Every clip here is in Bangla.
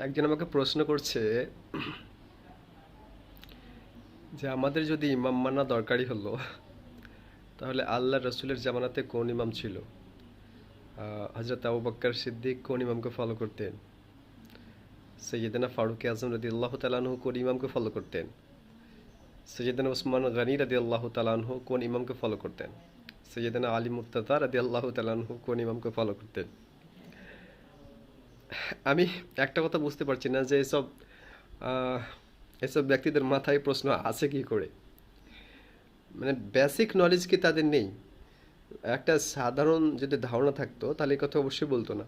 একজন আমাকে প্রশ্ন করছে যে আমাদের যদি ইমাম মানা দরকারি হলো, তাহলে আল্লাহ রসুলের জামানাতে কোন ইমাম ছিল? হজরত আবু বক্কর সিদ্দিক কোন ইমামকে ফলো করতেন? সৈয়দনা ফারুক আজম রদি আল্লাহ তালানহু কোন ইমামকে ফলো করতেন? সৈয়দনা ওসমান গানি রদি আল্লাহ তালানহু কোন ইমামকে ফলো করতেন? সৈয়দনা আলী মুর্তাদা রদি আল্লাহ তালানহু কোন ইমামকে ফলো করতেন? আমি একটা কথা বুঝতে পারছি না যে এসব এসব ব্যক্তিদের মাথায় প্রশ্ন আছে কি করে? মানে বেসিক নলেজ কি তাদের নেই? একটা সাধারণ যদি ধারণা থাকতো, তাহলে কথা অবশ্যই বলতো না।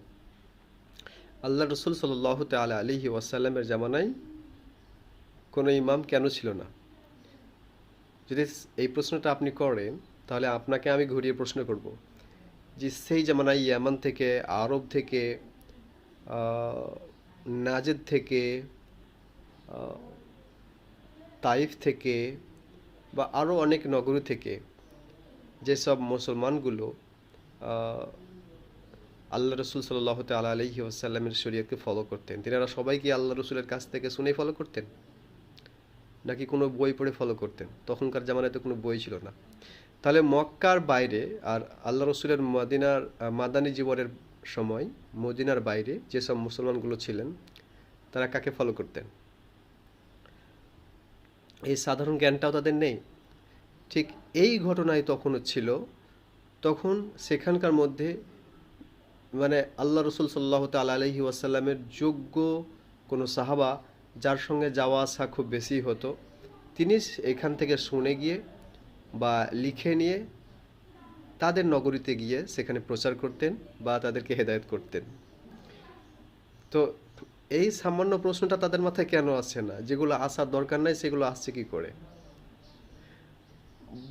আল্লাহ রসুল সাল্লাহ তালা আলিহি ওয়াসাল্লামের জামানায় কোনো ইমাম কেন ছিল না? যদি এই প্রশ্নটা আপনি করেন, তাহলে আপনাকে আমি ঘুরিয়ে প্রশ্ন করব যে সেই জামানায় ইয়ামান থেকে, আরব থেকে নাজেদ থেকে তাইফ থেকে বা আরও অনেক নগরী থেকে যেসব মুসলমানগুলো আল্লাহ রসুল সাল্লাহ তালা আলহি আসাল্লামের শরীয়তকে ফলো করতেন। তিনারা সবাই কি আল্লাহ রসুলের কাছ থেকে শুনে ফলো করতেন? নাকি কোনো বই পড়ে ফলো করতেন? তখনকার জামানায় তো কোনো বই ছিল না। তাহলে মক্কার বাইরে আর আল্লাহ রসুলের মদিনার মাদানী জীবনের সময় মদিনার বাইরে যেসব মুসলমানগুলো ছিলেন, তারা কাকে ফলো করতেন? এই সাধারণ জ্ঞানটাও তাদের নেই। ঠিক এই ঘটনায় তখনও ছিল, তখন সেখানকার মধ্যে মানে আল্লাহ রসুল সাল্লাহ তাল আলহি ওয়াসাল্লামের যোগ্য কোনো সাহাবা যার সঙ্গে যাওয়া আসা খুব বেশি হতো, তিনি এখান থেকে শুনে গিয়ে বা লিখে নিয়ে তাদের নগরীতে গিয়ে সেখানে প্রচার করতেন বা তাদেরকে হেদায়েত করতেন। তো এই সামান্য প্রশ্নটা তাদের মাথায় কেন আসছে না? যেগুলো আসার দরকার নাই, সেগুলো আসছে কি করে?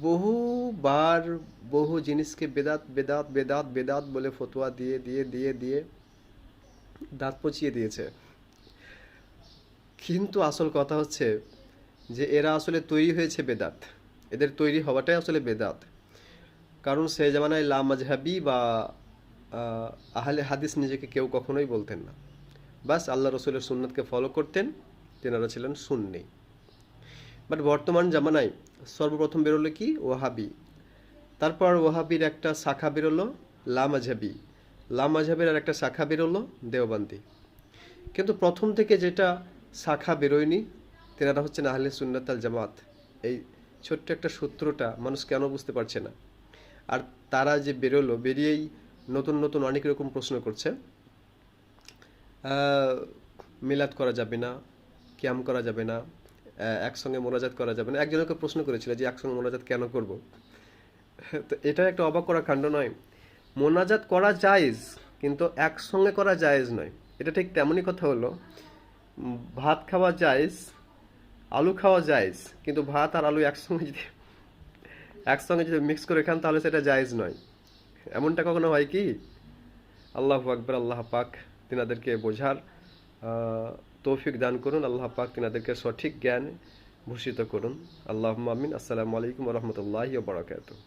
বহুবার বহু জিনিসকে বেদাত বেদাত বেদাত বেদাত বলে ফতোয়া দিয়ে দিয়ে দিয়ে দিয়ে দাঁত পচিয়ে দিয়েছে। কিন্তু আসল কথা হচ্ছে যে, এরা আসলে তৈরি হয়েছে বেদাত। এদের তৈরি হওয়াটাই আসলে বেদাত। কারণ সে জামানায় লা মাজহাবি বা আহলে হাদিস নিজেকে কেউ কখনোই বলতেন না। বাস আল্লাহ রসুলের সুন্নতকে ফলো করতেন, তেনারা ছিলেন সুন্নি। বাট বর্তমান জামানায় সর্বপ্রথম বেরোলো কি? ওহাবি তারপর ওহাবির একটা শাখা বেরোলো, লা মাঝহাবি লা মাঝহাবের আর একটা শাখা বেরোলো, দেওবান্দি। কিন্তু প্রথম থেকে যেটা শাখা বেরোয়নি, তেনারা হচ্ছেন আহলে সুন্নাত আল জামাত। এই ছোট্ট একটা সূত্রটা মানুষ কেন বুঝতে পারছে না? আর তারা যে বেরোলো, বেরিয়েই নতুন নতুন অনেক রকম প্রশ্ন করছে। মিলাদ করা যাবে না, ক্যাম করা যাবে না একসঙ্গে মোনাজাত করা যাবে না। একজনকে প্রশ্ন করেছিল যে একসঙ্গে মোনাজাত কেন করব? তো এটা একটা অবাক করা কাণ্ড নয়। মোনাজাত করা জায়েজ, কিন্তু একসঙ্গে করা জায়েজ নয়। এটা ঠিক তেমনই কথা হলো। ভাত খাওয়া জায়েজ, আলু খাওয়া জায়েজ, কিন্তু ভাত আর আলু একসঙ্গে যদি একসঙ্গে যদি মিক্স করে খান, তাহলে সেটা জায়জ নয়। এমনটা কখনো হয় কি? আল্লাহ আকবর, আল্লাহ পাক তিনাদেরকে বোঝার তৌফিক দান করুন। আল্লাহ পাক তিনাদেরকে সঠিক জ্ঞান ভূষিত করুন। আল্লাহ মামিন আসসালামু আলাইকুম রহমতুল্লাহ বারাকাতুহ।